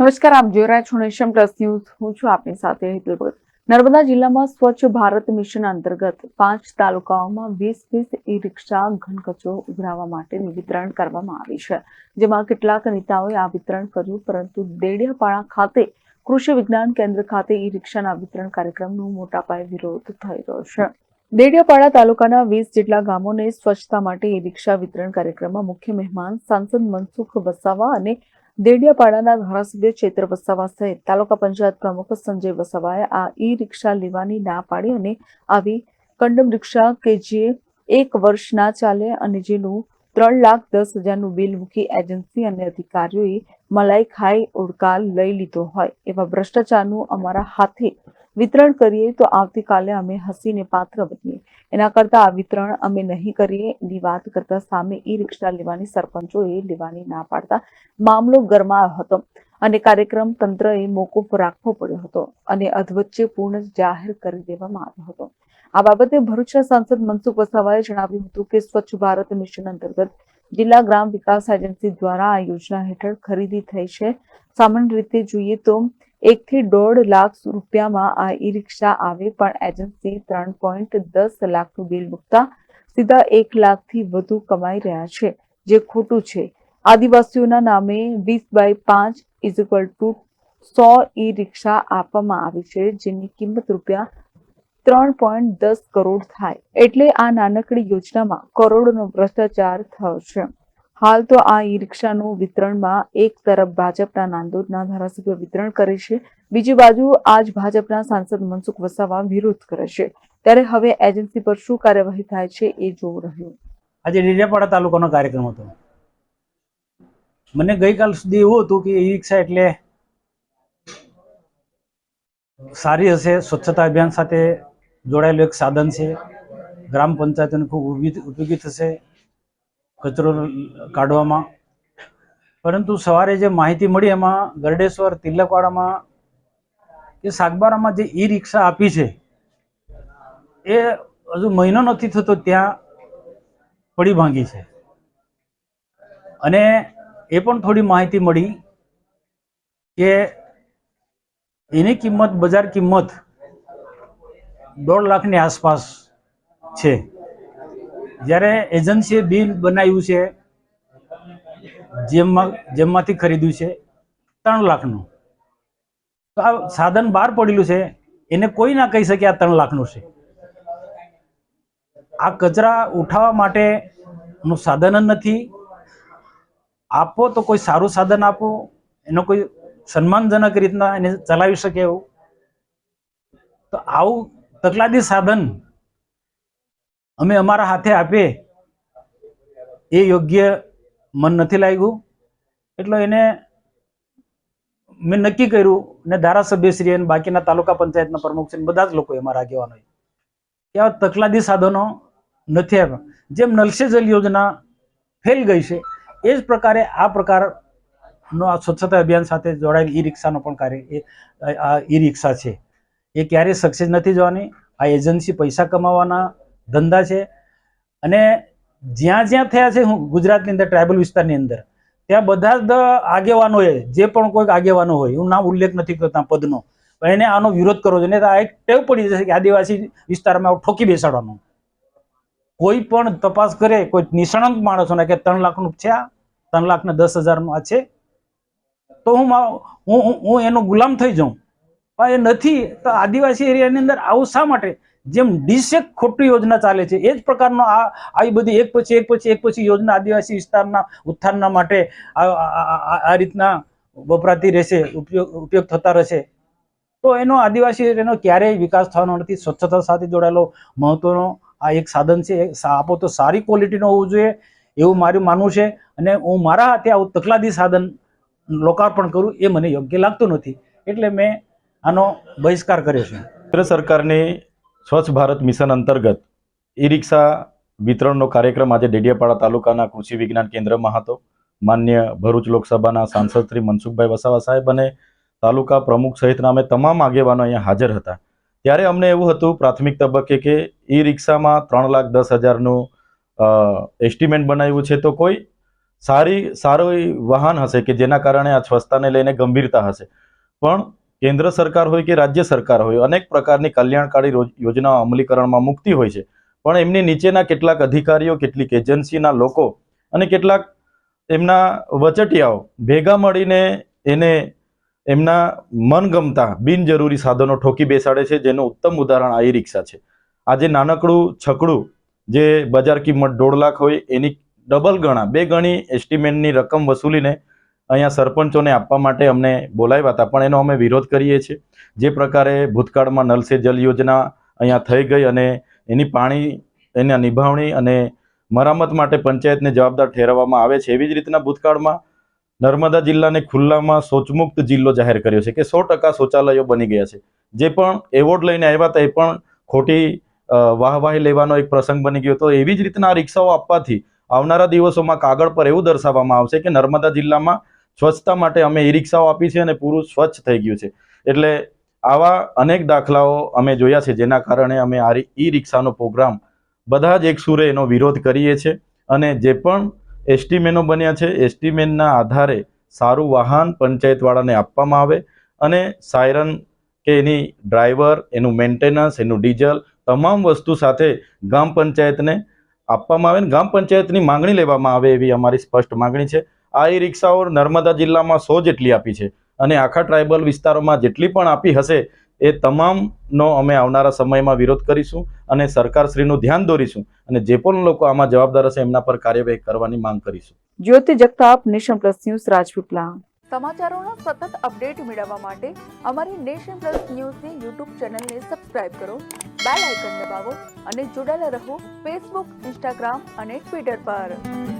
નમસ્કાર, આપ જોઈ રહ્યા છો નેશન પ્લસ ન્યૂઝ. હું છું આપની સાથે હિતલ ભગત. નર્મદા જિલ્લામાં સ્વચ્છ ભારત મિશન અંતર્ગત પાંચ તાલુકાઓમાં વીસ વીસ ઈ રિક્ષા ઘન કચરો ઉઘરાવવા માટેનું વિતરણ કરવામાં આવી છે. જેમાં કેટલાક નેતાઓએ આ વિતરણ કર્યું, પરંતુ દેડિયાપાડા ખાતે કૃષિ વિજ્ઞાન કેન્દ્ર ખાતે ઈ રિક્ષાના વિતરણ કાર્યક્રમનો મોટા પાયે વિરોધ થઈ રહ્યો છે. દેડિયાપાડા તાલુકાના વીસ જેટલા ગામોને સ્વચ્છતા માટે ઈ રિક્ષા વિતરણ કાર્યક્રમમાં મુખ્ય મહેમાન સાંસદ મનસુખ વસાવા અને દેડિયાપાડાના ધારાસભ્ય ક્ષેત્ર વસાવા સહિત તાલુકા પંચાયત પ્રમુખ સંજય વસાવાએ આ ઈ રિક્ષા લેવાની ના પાડી અને આવી કંડમ રિક્ષા કે જે એક વર્ષ ના ચાલે અને જેનું ત્રણ લાખ દસ હજારનું બિલ મૂકી એજન્સી અને અધિકારીઓએ મલાઈ ખાઈ ઉડકાલ લઈ લીધો હોય એવા ભ્રષ્ટાચારનું અમારા હાથે વિતરણ કરીએ તો આવતીકાલે અમે હસીને પાત્ર બનીએ. એના કરતાં આ વિતરણ અમે નહીં કરીએ. એની વાત કરતાં સામે ઈ રિક્ષા લેવાની સરપંચોએ લેવાની ના પાડતા મામલો ગરમાયો હતો અને કાર્યક્રમ તંત્રએ મોકૂફ રાખવો પડ્યો હતો અને અધવચ્ચે પૂર્ણ જાહેર કરી દેવામાં આવ્યો હતો. આ બાબતે ભરૂચના સાંસદ મનસુખ વસાવાએ જણાવ્યું હતું કે સ્વચ્છ ભારત મિશન અંતર્ગત જિલ્લા ગ્રામ વિકાસ એજન્સી દ્વારા આ યોજના હેઠળ ખરીદી થઈ છે. સામાન્ય રીતે જોઈએ તો એકથી દોઢ લાખ રૂપિયામાં આ ઈ રિક્ષા આવે, પણ એજન્સી ત્રણ પોઈન્ટ દસ લાખનું બિલ મૂકતા સીધા એક લાખથી વધુ કમાઈ રહ્યા છે, જે ખોટું છે. આદિવાસીઓના નામે વીસ બાય પાંચ ઇઝ ટુ સો ઈ રિક્ષા આપવામાં આવી છે, જેની કિંમત રૂપિયા ત્રણ પોઈન્ટ દસ કરોડ થાય. એટલે આ નાનકડી યોજનામાં કરોડોનો ભ્રષ્ટાચાર થયો છે. હાલ તો આ ઈ રિક્ષાનું વિતરણમાં એક તરફ ભાજપના નાંદોદના ધારાસભ્ય વિતરણ કરે છે, બીજી બાજુ આજ ભાજપના સાંસદ મનસુખ વસાવા વિરોધ કરે છે. ત્યારે હવે એજન્સી પર શું કાર્યવાહી થાય છે એ જોવું રહ્યું. આજે ડેડિયાપાડા તાલુકાનો કાર્યક્રમ હતો. મને ગઈકાલ સુધી એવું હતું કે ઈ રિક્ષા એટલે સારી હશે, સ્વચ્છતા અભિયાન સાથે જોડાયેલું એક સાધન છે. ગ્રામ પંચાયતોને ખૂબ ઉપી- ઉપયોગી થશે. કચરો કાઢવામાં. પરંતુ સવારે જે માહિતી મળી એમાં ગરડેશ્વર તિલકવાડામાં કે સાગબારામાં જે ઈ રિક્ષા આપી છે, એ હજુ મહિનો નથી થતો ત્યાં પડી ભાંગી છે. અને એ પણ થોડી માહિતી મળી કે એની કિંમત, બજાર કિંમત દોઢ લાખની આસપાસ છે. જ્યારે એજન્સીએ બિલ બનાવ્યું છે જેમમાં જેમમાંથી ખરીદ્યું છે, ત્રણ લાખનું. તો આ સાધન બહાર પડેલું છે, એને કોઈ ના કહી શકે આ ત્રણ લાખનું છે. આ કચરા ઉઠાવવા માટેનું સાધન જ નથી. આપો તો કોઈ સારું સાધન આપો, એનો કોઈ સન્માનજનક રીતના એને ચલાવી શકે એવું. તો આવું તકલાદી સાધન અમે અમારા હાથે આપીએ. એ યોગ્ય મન નથી લાગ્યું. એટલે એને મેં નક્કી કર્યું ને ધારાસભ્યશ્રી અને બાકીના તાલુકા પંચાયતના પ્રમુખ ને બધા જ લોકો અમારા આગેવાનોએ કે આવા તકલાદી સાધનો નથી આવ્યા જેમ નલસે જલ યોજના ફેલ ગઈ છે, એ જ પ્રકારે આ પ્રકારનો આ સ્વચ્છતા અભિયાન સાથે જોડાયેલ ઈ રિક્ષાનો પણ કાર્ય, એ, આ ઈ રિક્ષા છે. એ ક્યારેય સક્સેસ નથી જવાની. આ એજન્સી પૈસા કમાવાના ધંધા છે. અને જ્યાં જ્યાં થયા છે ગુજરાતની અંદર, ટ્રાઇબલ વિસ્તારની અંદર, ત્યાં બધા જ આગેવાનોએ જે પણ કોઈક આગેવાનો હોય હું નામ ઉલ્લેખ નથી કરતા પદનો, પણ એને આનો વિરોધ કરવો જોઈએ. આ એક ટેવ પડી જશે કે આદિવાસી વિસ્તારમાં આવું ઠોકી બેસાડવાનો. કોઈ પણ તપાસ કરે, કોઈ નિષ્ણાંત માણસોને કે ત્રણ લાખનું છે આ, ત્રણ લાખ ને દસ હજારનું આ છે, તો હું, હું- હું એનો ગુલામ થઈ જાઉં. પણ એ નથી. તો આદિવાસી એરિયાની અંદર આવું શા માટે? જેમ ડીસેક ખોટી યોજના ચાલે છે, એ જ પ્રકારનો આ આવી બધી એક પછી એક પછી એક પછી યોજના આદિવાસી વિસ્તારના ઉત્થાનના માટે આ રીતના વપરાતી રહેશે, ઉપયોગ ઉપયોગ થતા રહેશે. તો એનો આદિવાસી એનો ક્યારેય વિકાસ થવાનો નથી, સ્વચ્છતા સાથે જોડાયેલો મહત્વનો આ એક સાધન છે આપો તો સારી ક્વોલિટીનો હોવું જોઈએ, એવું મારું માનવું છે, અને હું મારા હાથે આવું તકલાદી સાધન લોકાર્પણ કરું, એ મને યોગ્ય લાગતું નથી. એટલે મેં આનો બહિષ્કાર કર્યો છે. કેન્દ્ર સરકારની સ્વચ્છ ભારત મિશન અંતર્ગત ઈ રિક્ષા વિતરણનો કાર્યક્રમ આજે ડેડિયાપાડા તાલુકાના કૃષિ વિજ્ઞાન કેન્દ્રમાં હતો. માન્ય ભરૂચ લોકસભાના સાંસદ શ્રી મનસુખભાઈ વસાવા સાહેબ અને તાલુકા પ્રમુખ સહિતના અમે તમામ આગેવાનો અહીંયા હાજર હતા. ત્યારે અમને એવું હતું, પ્રાથમિક તબક્કે કે ઈ રિક્ષામાં ત્રણ લાખ દસ હજારનું એસ્ટિમેટ બનાવ્યું છે તો કોઈ સારી, સારું વાહન હશે કે જેના કારણે આ સ્વચ્છતાને લઈને ગંભીરતા હશે. પણ કેન્દ્ર સરકાર હોય કે રાજ્ય સરકાર હોય, અનેક પ્રકારની કલ્યાણકારી યોજનાઓ અમલીકરણમાં મૂકતી હોય છે. પણ એમની નીચેના કેટલાક અધિકારીઓ, કેટલીક એજન્સીના લોકો અને કેટલાક એમના વચટિયાઓ ભેગા મળીને એને એમના મનગમતા, બિનજરૂરી સાધનો ઠોકી બેસાડે છે, જેનું ઉત્તમ ઉદાહરણ આ રિક્ષા છે. આજે નાનકડું છકડું જે બજાર કિંમત દોઢ લાખ હોય, એની ડબલ ગણા, બે ગણી એસ્ટિમેટની રકમ વસૂલીને અહીંયા સરપંચોને આપવા માટે અમને બોલાવ્યા હતા, પણ એનો અમે વિરોધ કરીએ છીએ. જે પ્રકારે ભૂતકાળમાં નલ સે જલ યોજના અહીંયા થઈ ગઈ અને એની પાણી, એના નિભાવણી અને મરામત માટે પંચાયતને જવાબદાર ઠેરવવામાં આવે છે, એવી જ રીતના ભૂતકાળમાં નર્મદા જિલ્લાને ખુલ્લામાં શૌચમુક્ત જિલ્લો જાહેર કર્યો છે કે સો ટકા શૌચાલયો બની ગયા છે. જે પણ એવોર્ડ લઈને આવ્યા હતા એ પણ ખોટી વાહવાહી લેવાનો એક પ્રસંગ બની ગયો તો એવી જ રીતના આ રિક્ષાઓ આપવાથી આવનારા દિવસોમાં કાગળ પર એવું દર્શાવવામાં આવશે કે નર્મદા જિલ્લામાં સ્વચ્છતા માટે અમે ઈ રિક્ષાઓ આપી છે અને પૂરું સ્વચ્છ થઈ ગયું છે. એટલે આવા અનેક દાખલાઓ અમે જોયા છે, જેના કારણે અમે આ ઈ રિક્ષાનો પ્રોગ્રામ બધા જ એક સુરે એનો વિરોધ કરીએ છીએ અને જે પણ એસ્ટીમેનો બન્યા છે એસ્ટીમેનના આધારે સારું વાહન પંચાયતવાળાને આપવામાં આવે અને સાયરન કે એની ડ્રાઈવર, એનું મેન્ટેનન્સ, એનું ડીઝલ તમામ વસ્તુ સાથે ગામ પંચાયતને આપવામાં આવે ને ગામ પંચાયતની માંગણી લેવામાં આવે એવી અમારી સ્પષ્ટ માંગણી છે. આ ઈ રિક્ષાઓ નર્મદા જિલ્લામાં સો જેટલી આપી છે અને આખા ટ્રાઇબલ વિસ્તારોમાં જેટલી પણ આપી હશે એ તમામનો અમે આવનારા સમયમાં વિરોધ કરીશું અને સરકારશ્રીનું ધ્યાન દોરીશું અને જે પણ લોકો આમાં જવાબદાર હશે એમના પર કાર્યવાહી કરવાની માંગ કરીશું. Jyoti Jagtap nation plus news Rajpipla સમાચારોનો સતત અપડેટ મેળવવા માટે અમારી નેશન પ્લસ ન્યૂઝની યુટ્યુબ ચેનલને સબસ્ક્રાઇબ કરો બેલ આઇકન દબાવો અને જોડાયેલા રહો ફેસબુક ઇન્સ્ટાગ્રામ અને ટ્વિટર પર.